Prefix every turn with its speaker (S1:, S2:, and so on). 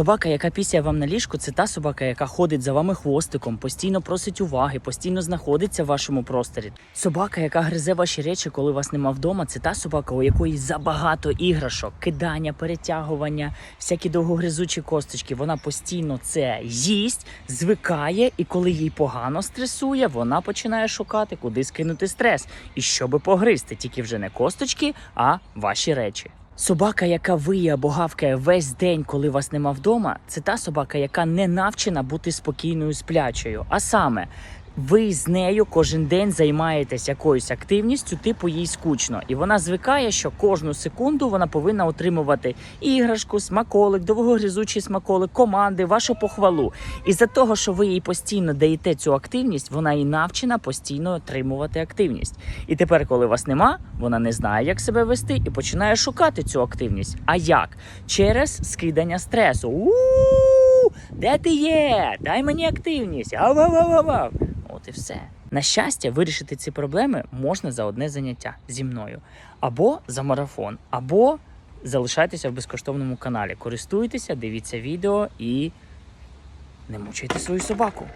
S1: Собака, яка пісяє вам на ліжку, це та собака, яка ходить за вами хвостиком, постійно просить уваги, постійно знаходиться в вашому просторі. Собака, яка гризе ваші речі, коли вас нема вдома, це та собака, у якої забагато іграшок, кидання, перетягування, всякі довгогризучі косточки. Вона постійно це їсть, звикає, і коли їй погано стресує, вона починає шукати, куди скинути стрес і щоби погризти, тільки вже не косточки, а ваші речі. Собака, яка виє або гавкає весь день, коли вас нема вдома, це та собака, яка не навчена бути спокійною сплячою. А саме, ви з нею кожен день займаєтесь якоюсь активністю, типу їй скучно, і вона звикає, що кожну секунду вона повинна отримувати іграшку, смаколик, довгогризучий смаколик, команди, вашу похвалу. І за того, що ви їй постійно даєте цю активність, вона і навчена постійно отримувати активність. І тепер, коли вас нема, вона не знає, як себе вести, і починає шукати цю активність. А як? Через скидання стресу. У-у-у! Де ти є? Дай мені активність. Ав-ав-ав-ав. От все. На щастя, вирішити ці проблеми можна за одне заняття зі мною, або за марафон, або залишайтеся в безкоштовному каналі. Користуйтеся, дивіться відео і не мучайте свою собаку.